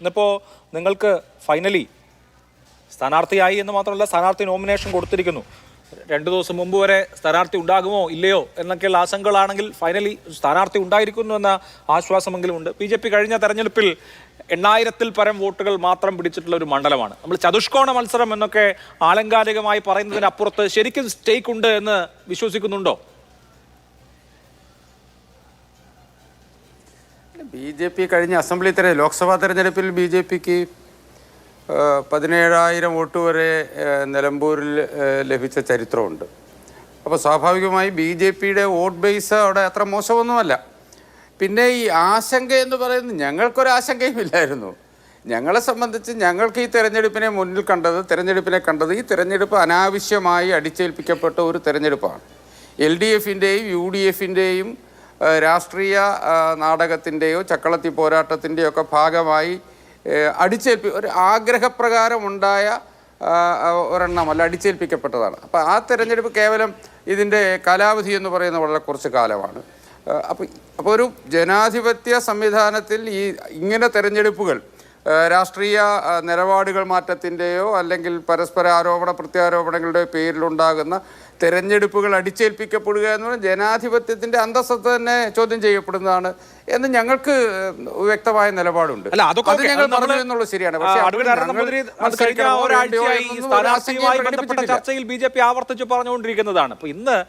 ഇന്നിപ്പോൾ നിങ്ങൾക്ക് ഫൈനലി സ്ഥാനാർത്ഥിയായി എന്ന് മാത്രമല്ല സ്ഥാനാർത്ഥി നോമിനേഷൻ കൊടുത്തിരിക്കുന്നു. രണ്ടു ദിവസം മുമ്പ് വരെ സ്ഥാനാർത്ഥി ഉണ്ടാകുമോ ഇല്ലയോ എന്നൊക്കെയുള്ള ആശങ്കകളാണെങ്കിൽ ഫൈനലി സ്ഥാനാർത്ഥി ഉണ്ടായിരിക്കുന്നു എന്ന ആശ്വാസമെങ്കിലും ഉണ്ട് ബി ജെ പി കഴിഞ്ഞ തെരഞ്ഞെടുപ്പിൽ എണ്ണായിരത്തിൽ പരം വോട്ടുകൾ മാത്രം പിടിച്ചിട്ടുള്ള ഒരു മണ്ഡലമാണ്. നമ്മൾ ചതുഷ്കോണ മത്സരം എന്നൊക്കെ ആലങ്കാരികമായി പറയുന്നതിനപ്പുറത്ത് ശരിക്കും സ്റ്റേക്ക് ഉണ്ട് എന്ന് വിശ്വസിക്കുന്നുണ്ടോ? ബി ജെ പി കഴിഞ്ഞ അസംബ്ലി തെര ലോക്സഭാ തെരഞ്ഞെടുപ്പിൽ ബി ജെ പിക്ക് പതിനേഴായിരം വോട്ട് വരെ നിലമ്പൂരിൽ ലഭിച്ച ചരിത്രമുണ്ട്. അപ്പോൾ സ്വാഭാവികമായി ബി ജെ പിയുടെ വോട്ട് ബേസ് അവിടെ അത്ര മോശമൊന്നുമല്ല. പിന്നെ ഈ ആശങ്ക എന്ന് പറയുന്നത് ഞങ്ങൾക്കൊരു ആശങ്കയും ഇല്ലായിരുന്നു. ഞങ്ങളെ സംബന്ധിച്ച് ഞങ്ങൾക്ക് ഈ തെരഞ്ഞെടുപ്പിനെ മുന്നിൽ കണ്ടത് തെരഞ്ഞെടുപ്പിനെ കണ്ടത് ഈ തെരഞ്ഞെടുപ്പ് അനാവശ്യമായി അടിച്ചേൽപ്പിക്കപ്പെട്ട ഒരു തെരഞ്ഞെടുപ്പാണ്. എൽ ഡി എഫിന്റെയും യു ഡി എഫിന്റെയും രാഷ്ട്രീയ നാടകത്തിന്റെയോ ചക്കളത്തി പോരാട്ടത്തിന്റെയോ ഒക്കെ ഭാഗമായി അടിച്ചേൽപ്പി ഒരു ആഗ്രഹപ്രകാരം ഉണ്ടായ ഒരെണ്ണം അല്ല അടിച്ചേൽപ്പിക്കപ്പെട്ടതാണ്. അപ്പോൾ ആ തെരഞ്ഞെടുപ്പ് കേവലം ഇതിന്റെ കാലാവധി എന്ന് പറയുന്നത് വളരെ കുറച്ച് കാലമാണ്. അപ്പോൾ അപ്പോൾ ഒരു ജനാധിപത്യ സംവിധാനത്തിൽ ഈ ഇങ്ങനെ തെരഞ്ഞെടുപ്പുകൾ രാഷ്ട്രീയ നിലപാടുകൾ മാറ്റത്തിന്റെയോ അല്ലെങ്കിൽ പരസ്പര ആരോപണ പ്രത്യാരോപണങ്ങളുടെ പേരിലുണ്ടാകുന്ന തെരഞ്ഞെടുപ്പുകൾ അടിച്ചേൽപ്പിക്കപ്പെടുക എന്ന് പറഞ്ഞാൽ ജനാധിപത്യത്തിന്റെ അന്തസ്സത്ത് തന്നെ ചോദ്യം ചെയ്യപ്പെടുന്നതാണ് എന്ന് ഞങ്ങൾക്ക് വ്യക്തമായ നിലപാടുണ്ട്. അല്ല അതൊക്കെ അത് ഞങ്ങൾ പറഞ്ഞു എന്നുള്ളത് ശരിയാണ്. പക്ഷേ. ചർച്ചയിൽ ബി ജെ പി ആവർത്തിച്ച് പറഞ്ഞുകൊണ്ടിരിക്കുന്നതാണ്. ഇന്ന്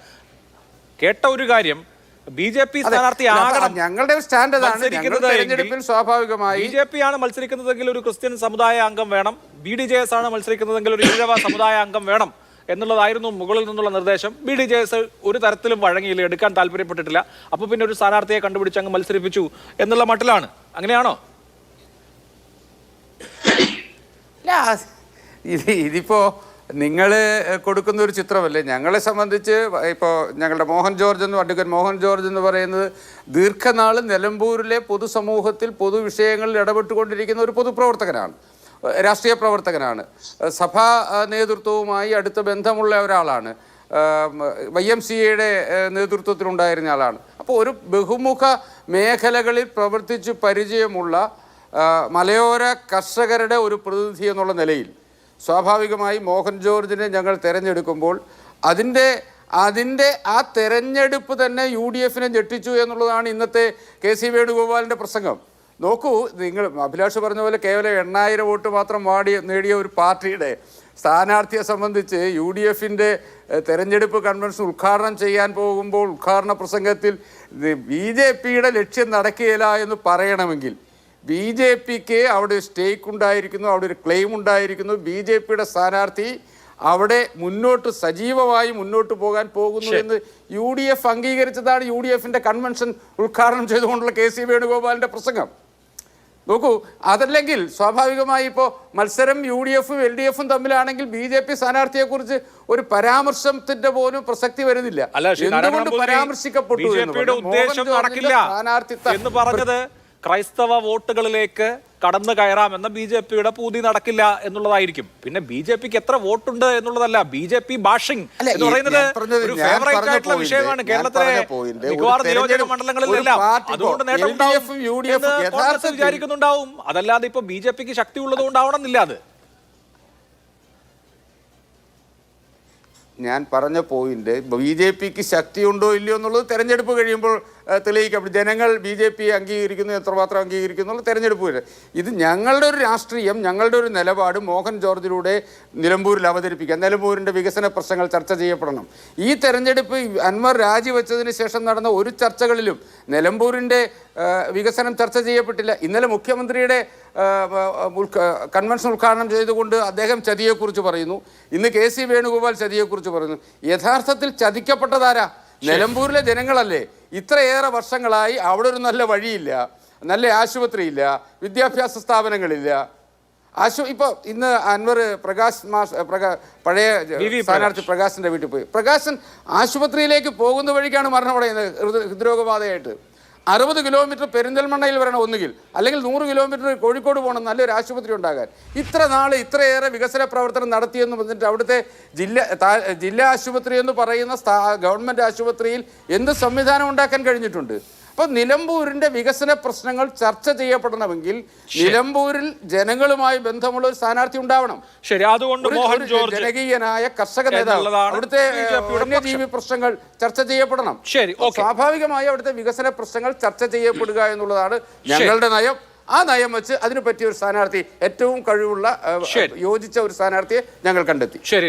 കേട്ട ഒരു കാര്യം ബി ജെ പി സ്ഥാനാർത്ഥി ആകണം ഞങ്ങളുടെ സ്റ്റാൻഡ് തെരഞ്ഞെടുപ്പിൽ സ്വാഭാവികമായി ബി ജെ പി ആണ് മത്സരിക്കുന്നതെങ്കിൽ ഒരു ക്രിസ്ത്യൻ സമുദായ അംഗം വേണം. ബി ഡി ജെ എസ് ആണ് മത്സരിക്കുന്നതെങ്കിൽ ഒരു ഈഴവ സമുദായ അംഗം വേണം എന്നുള്ളതായിരുന്നു മുകളിൽ നിന്നുള്ള നിർദ്ദേശം. ബി ഡി ജെ എസ് ഒരു തരത്തിലും വഴങ്ങിയില്ല എടുക്കാൻ താല്പര്യപ്പെട്ടിട്ടില്ല. അപ്പോൾ പിന്നെ ഒരു സ്ഥാനാർത്ഥിയെ കണ്ടുപിടിച്ച് അങ്ങ് മത്സരിപ്പിച്ചു എന്നുള്ള മട്ടിലാണ്. അങ്ങനെയാണോ? ഇതിപ്പോ നിങ്ങൾ കൊടുക്കുന്ന ഒരു ചിത്രമല്ലേ? ഞങ്ങളെ സംബന്ധിച്ച് ഇപ്പോൾ ഞങ്ങളുടെ മോഹൻ ജോർജ് എന്ന് അഡ്വക്കേറ്റ് മോഹൻ ജോർജ് എന്ന് പറയുന്നത് ദീർഘനാൾ നിലമ്പൂരിലെ പൊതുസമൂഹത്തിൽ പൊതുവിഷയങ്ങളിൽ ഇടപെട്ടുകൊണ്ടിരിക്കുന്ന ഒരു പൊതുപ്രവർത്തകനാണ്. രാഷ്ട്രീയ പ്രവർത്തകനാണ്. സഭാ നേതൃത്വവുമായി അടുത്ത ബന്ധമുള്ള ഒരാളാണ്. വൈ എം സി എയുടെ നേതൃത്വത്തിലുണ്ടായിരുന്ന ആളാണ്. അപ്പോൾ ഒരു ബഹുമുഖ മേഖലകളിൽ പ്രവർത്തിച്ച് പരിചയമുള്ള മലയോര കർഷകരുടെ ഒരു പ്രതിനിധി എന്നുള്ള നിലയിൽ സ്വാഭാവികമായി മോഹൻ ജോർജിനെ ഞങ്ങൾ തിരഞ്ഞെടുക്കുമ്പോൾ അതിന്റെ അതിന്റെ ആ തെരഞ്ഞെടുപ്പ് തന്നെ യു ഡി എഫിനെ ഞെട്ടിച്ചു എന്നുള്ളതാണ് ഇന്നത്തെ കെ സി വേണുഗോപാലിന്റെ പ്രസംഗം. നോക്കൂ നിങ്ങൾ അഭിലാഷ് പറഞ്ഞ പോലെ കേവലം എണ്ണായിരം വോട്ട് മാത്രം വാടി നേടിയ ഒരു പാർട്ടിയുടെ സ്ഥാനാർത്ഥിയെ സംബന്ധിച്ച് യു ഡി എഫിന്റെ തെരഞ്ഞെടുപ്പ് കൺവെൻഷൻ ഉദ്ഘാടനം ചെയ്യാൻ പോകുമ്പോൾ ഉദ്ഘാടന പ്രസംഗത്തിൽ ബി ജെ പിയുടെ ലക്ഷ്യം നടക്കുകയില്ല എന്ന് പറയണമെങ്കിൽ ബി ജെ പിക്ക് അവിടെ ഒരു സ്റ്റേക്ക് ഉണ്ടായിരിക്കുന്നു അവിടെ ഒരു ക്ലെയിം ഉണ്ടായിരിക്കുന്നു ബി ജെ പിയുടെ സ്ഥാനാർത്ഥി അവിടെ മുന്നോട്ട് സജീവമായി മുന്നോട്ട് പോകാൻ പോകുന്നു എന്ന് യു ഡി എഫ് അംഗീകരിച്ചതാണ് യു ഡി എഫിന്റെ കൺവെൻഷൻ ഉദ്ഘാടനം ചെയ്തുകൊണ്ടുള്ള കെ സി വേണുഗോപാലിന്റെ പ്രസംഗം. നോക്കൂ അതല്ലെങ്കിൽ സ്വാഭാവികമായി ഇപ്പോൾ മത്സരം യു ഡി എഫും എൽ ഡി എഫും തമ്മിലാണെങ്കിൽ ബി ജെ പി സ്ഥാനാർത്ഥിയെക്കുറിച്ച് ഒരു പരാമർശത്തിന്റെ പോലും പ്രസക്തി വരുന്നില്ല. എന്തുകൊണ്ട് പരാമർശിക്കപ്പെട്ടു എന്ന് പറഞ്ഞത് ക്രൈസ്തവ വോട്ടുകളിലേക്ക് കടന്നു കയറാമെന്ന ബി ജെ പിയുടെ പൂതി നടക്കില്ല എന്നുള്ളതായിരിക്കും. പിന്നെ ബി ജെ പിക്ക് എത്ര വോട്ടുണ്ട് എന്നുള്ളതല്ല ബി ജെ പി ബാഷിംഗ് എന്ന് പറയുന്നത് ഒരു ഞാൻ ഫേവറേറ്റ് ആയിട്ടുള്ള വിഷയമാണ് കേരളത്തിലെ മിക്കവാറും നിയോജക മണ്ഡലങ്ങളിലെല്ലാം. അതുകൊണ്ട് നേട്ടം കോൺഗ്രസ് വിചാരിക്കുന്നുണ്ടാവും. അതല്ലാതെ ഇപ്പൊ ബി ജെ പിക്ക് ശക്തി ഉള്ളത് കൊണ്ടാവണമെന്നില്ല അത്. ഞാൻ പറഞ്ഞ പോയിന്റ് ബി ജെ പിക്ക് ശക്തിയുണ്ടോ ഇല്ലയോ എന്നുള്ളത് തെരഞ്ഞെടുപ്പ് കഴിയുമ്പോൾ തെളിയിക്കപ്പെടും ജനങ്ങൾ ബി ജെ പി അംഗീകരിക്കുന്നു എത്രമാത്രം അംഗീകരിക്കുന്നു തെരഞ്ഞെടുപ്പ് വരെ ഇത് ഞങ്ങളുടെ ഒരു രാഷ്ട്രീയം ഞങ്ങളുടെ ഒരു നിലപാട് മോഹൻ ജോർജിലൂടെ നിലമ്പൂരിൽ അവതരിപ്പിക്കുക നിലമ്പൂരിന്റെ വികസന പ്രശ്നങ്ങൾ ചർച്ച ചെയ്യപ്പെടണം. ഈ തെരഞ്ഞെടുപ്പ് അൻവർ രാജിവെച്ചതിന് ശേഷം നടന്ന ഒരു ചർച്ചകളിലും നിലമ്പൂരിന്റെ വികസനം ചർച്ച ചെയ്യപ്പെട്ടില്ല. ഇന്നലെ മുഖ്യമന്ത്രിയുടെ കൺവെൻഷൻ ഉദ്ഘാടനം ചെയ്തുകൊണ്ട് അദ്ദേഹം ചതിയെക്കുറിച്ച് പറയുന്നു. ഇന്ന് കെ സി വേണുഗോപാൽ ചതിയെക്കുറിച്ച് പറയുന്നു. യഥാർത്ഥത്തിൽ ചതിക്കപ്പെട്ടതാരാ? നിലമ്പൂരിലെ ജനങ്ങളല്ലേ? ഇത്രയേറെ വർഷങ്ങളായി അവിടെ ഒരു നല്ല വഴിയില്ല നല്ല ആശുപത്രിയില്ല വിദ്യാഭ്യാസ സ്ഥാപനങ്ങളില്ല. ആശു ഇപ്പോൾ ഇന്ന് അൻവർ പ്രകാശ് മാഷ് പ്രകാ പഴയ സ്ഥാനാർത്ഥി പ്രകാശിന്റെ വീട്ടിൽ പോയി. പ്രകാശൻ ആശുപത്രിയിലേക്ക് പോകുന്ന വഴിക്കാണ് മരണമടയുന്നത് പറയുന്നത് ഹൃദ്രോഗബാധയായിട്ട്. അറുപത് കിലോമീറ്റർ പെരിന്തൽമണ്ണയിൽ വരണം ഒന്നുകിൽ അല്ലെങ്കിൽ നൂറ് കിലോമീറ്റർ കോഴിക്കോട് പോകണം നല്ലൊരു ആശുപത്രി ഉണ്ടാകാൻ. ഇത്ര നാൾ ഇത്രയേറെ വികസന പ്രവർത്തനം നടത്തിയെന്ന് പറഞ്ഞിട്ട് അവിടുത്തെ ജില്ല ജില്ലാ ആശുപത്രി എന്ന് പറയുന്ന ഗവൺമെന്റ് ആശുപത്രിയിൽ എന്ത് സംവിധാനം ഉണ്ടാക്കാൻ കഴിഞ്ഞിട്ടുണ്ട്? അപ്പൊ നിലമ്പൂരിന്റെ വികസന പ്രശ്നങ്ങൾ ചർച്ച ചെയ്യപ്പെടണമെങ്കിൽ നിലമ്പൂരിൽ ജനങ്ങളുമായി ബന്ധമുള്ള ഒരു സ്ഥാനാർത്ഥി ഉണ്ടാവണം. ശരി അതുകൊണ്ട് മോഹൻ ജോർജ് ജനകീയനായ കർഷക നേതാവ് അവിടുത്തെ വന്യജീവി പ്രശ്നങ്ങൾ ചർച്ച ചെയ്യപ്പെടണം. ശരി. സ്വാഭാവികമായി അവിടുത്തെ വികസന പ്രശ്നങ്ങൾ ചർച്ച ചെയ്യപ്പെടുക എന്നുള്ളതാണ് ഞങ്ങളുടെ നയം. ആ നയം വെച്ച് അതിനു പറ്റിയ ഒരു സ്ഥാനാർത്ഥി ഏറ്റവും കഴിവുള്ള യോജിച്ച ഒരു സ്ഥാനാർത്ഥിയെ ഞങ്ങൾ കണ്ടെത്തി. ശരി.